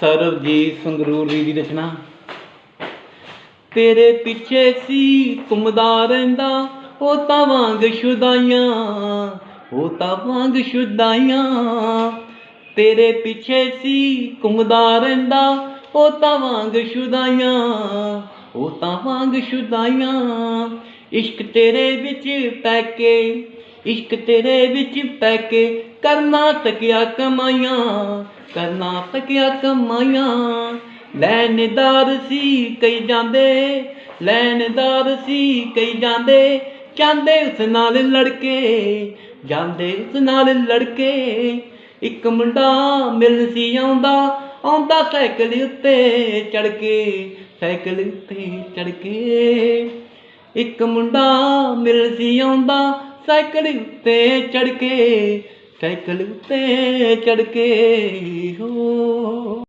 ਸਰਬਜੀਤ ਸੰਗਰੂਰ ਜੀ ਦੀ ਰਚਨਾ। ਤੇਰੇ ਪਿੱਛੇ ਸੀ ਘੁੰਮਦਾ ਰਹਿੰਦਾ, ਉਹ ਤਾਂ ਵਾਂਗ ਸ਼ੁਦਾਈਆਂ, ਉਹ ਤਾਂ ਵਾਂਗ ਸ਼ੁਦਾਈਆਂ। ਤੇਰੇ ਪਿੱਛੇ ਸੀ ਘੁੰਮਦਾ ਰਹਿੰਦਾ, ਉਹ ਤਾਂ ਵਾਂਗ ਸ਼ੁਦਾਈਆਂ, ਉਹ ਤਾਂ ਵਾਂਗ ਸ਼ੁਦਾਈਆਂ। ਇਸ਼ਕ ਤੇਰੇ ਵਿੱਚ ਪੈ ਕੇ, ਇਸ਼ਕ ਤੇਰੇ ਵਿੱਚ ਪੈ ਕੇ ਕਰਨਾ ਤਕਿਆ ਕਮਾਈਆਂ ਕਰਨਾ ਤਕਿਆ ਕਮਾਈਆਂ। ਲੈਣਦਾਰ ਸੀ ਕਈ ਜਾਂਦੇ, ਲੈਣਦਾਰ ਸੀ ਕਈ ਜਾਂਦੇ। ਜਾਂਦੇ ਉਸ ਨਾਲ ਲੜਕੇ, ਜਾਂਦੇ ਉਸ ਨਾਲ ਲੜਕੇ। ਇੱਕ ਮੁੰਡਾ ਮਿਲਣ ਸੀ ਆਉਂਦਾ ਆਉਂਦਾ ਸਾਈਕਲ ਉੱਤੇ ਚੜ ਕੇ, ਸਾਈਕਲ ਉੱਤੇ ਚੜ ਕੇ। ਇੱਕ ਮੁੰਡਾ ਮਿਲਣ ਸੀ ਆਉਂਦਾ, ਸਾਈਕਲ ਉੱਤੇ ਚੜ ਕੇ। ਸਾਈਕਲ ਉੱਤੇ ਚੜ ਕੇ ਹੋ